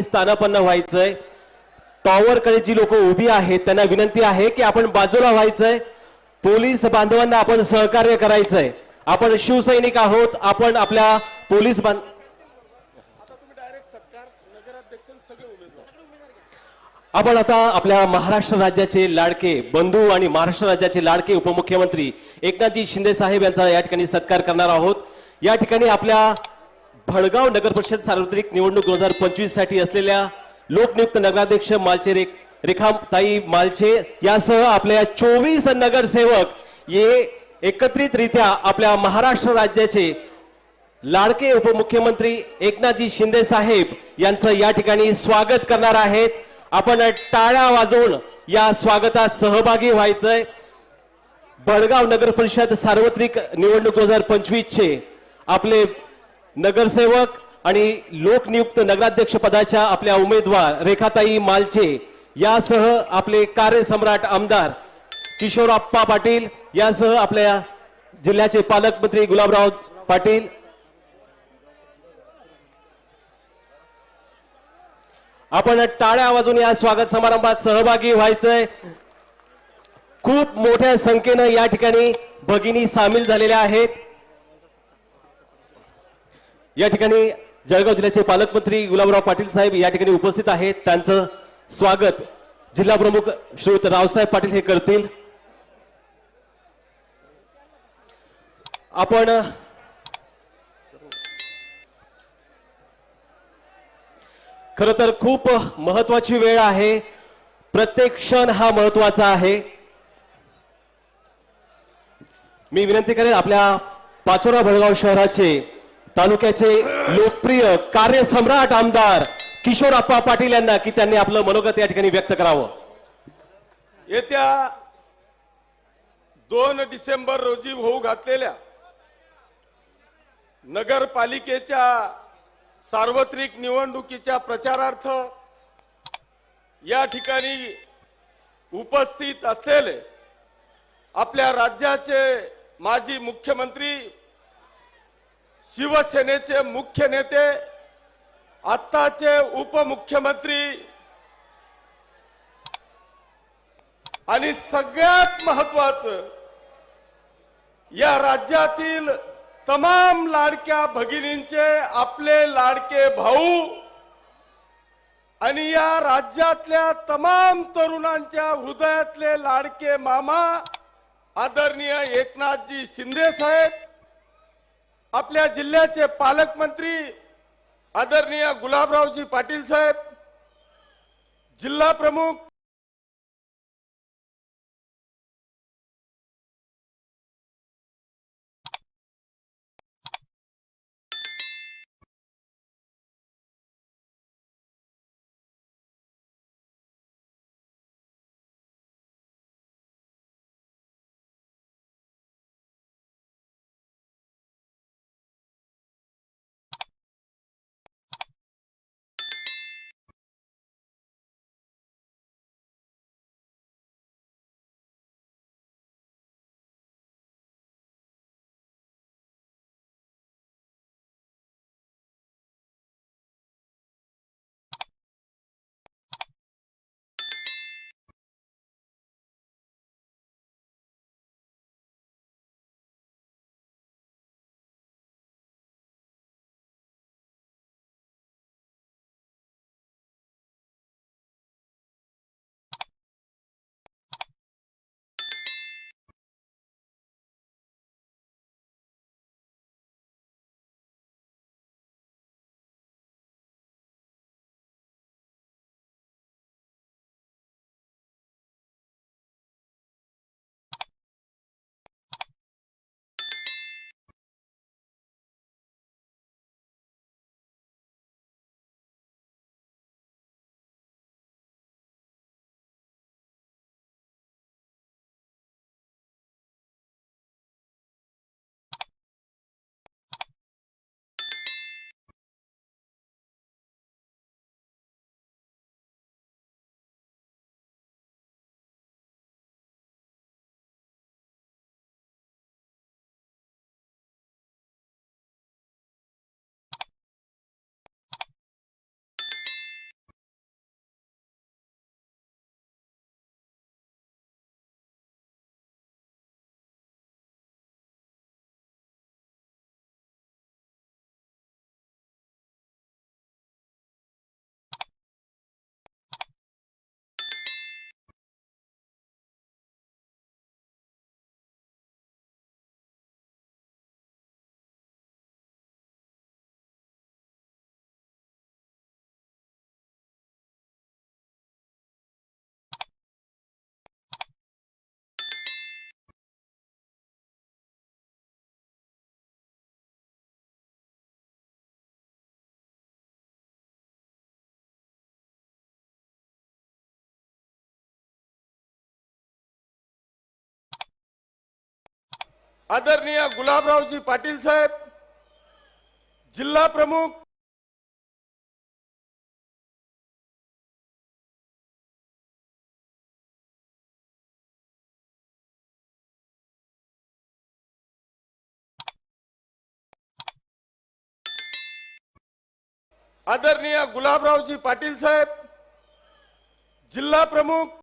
स्थानापन्न व्हायचंय. टॉवरकडे जी लोक उभी आहेत त्यांना विनंती आहे की आपण बाजूला व्हायचंय. पोलीस बांधवांना आपण सहकार्य करायचंय. आपण शिवसैनिक आहोत आपण आपल्या पोलीस बांध आपण आता आपल्या महाराष्ट्र राज्याचे लाडके बंधू आणि महाराष्ट्र राज्याचे लाडके उपमुख्यमंत्री एकनाथजी शिंदे साहेब यांचा या ठिकाणी सत्कार करणार आहोत. या ठिकाणी आपल्या भडगाव नगर परिषद सार्वत्रिक निवडणूक दोन हजार पंचवीससाठी असलेल्या लोकनियुक्त नगराध्यक्ष मालचे रे रेखाताई मालचे यासह आपल्या चोवीस नगरसेवक हे एकत्रितरित्या आपल्या महाराष्ट्र राज्याचे लाडके उपमुख्यमंत्री एकनाथजी शिंदे साहेब यांचं या ठिकाणी स्वागत करणार आहेत. आपण टाळ्या वाजवून या स्वागतात सहभागी व्हायचंय. बडगाव नगर परिषद सार्वत्रिक निवडणूक दोन हजार पंचवीस चे आपले नगरसेवक आणि लोकनियुक्त नगराध्यक्ष पदाच्या आपल्या उमेदवार रेखाताई मालचे यासह आपले कार्यसम्राट आमदार किशोरप्पा पाटील यासह आपल्या जिल्ह्याचे पालकमंत्री गुलाबराव पाटील. आपण टाळ्या वाजून या स्वागत समारंभात सहभागी व्हायचंय. खूप मोठ्या संख्येनं या ठिकाणी भगिनी सामील झालेल्या आहेत. या ठिकाणी जळगाव जिल्ह्याचे पालकमंत्री गुलाबराव पाटील साहेब या ठिकाणी उपस्थित आहेत. त्यांचं स्वागत जिल्हा प्रमुख श्रीयुत रावसाहेब पाटील हे करतील. आपण खर तर खूप महत्वाची वेळ आहे. प्रत्येक क्षण हा महत्त्वाचा आहे. मी विनंती करेन आपल्या पाचोरा भडगाव शहराचे तालुक्याचे लोकप्रिय कार्यसम्राट आमदार किशोर अप्पा पाटील यांना की त्यांनी आपलं मनोगत या ठिकाणी व्यक्त करावं. येत्या दोन डिसेंबर रोजी होऊ घातलेल्या नगरपालिकेच्या सार्वत्रिक निवडणुकीच्या प्रचारार्थ या ठिकाणी उपस्थित असलेले आपल्या राज्याचे माजी मुख्यमंत्री शिवसेनेचे मुख्य नेते आत्ताचे उपमुख्यमंत्री आणि सगळ्यात महत्वाचं या राज्यातील तमाम लाडक्या भगिनींचे आपले लाडके भाऊ आणि या राज्यातल्या तमाम तरुणांच्या हृदयातले लाडके मामा आदरणीय एकनाथजी शिंदे साहेब आपल्या जिल्ह्याचे पालकमंत्री आदरणीय गुलाबरावजी पाटील साहेब जिल्हा प्रमुख आदरणीय गुलाबरावजी पाटील साहेब जिल्हा प्रमुख आदरणीय गुलाबरावजी पाटील साहेब जिल्हा प्रमुख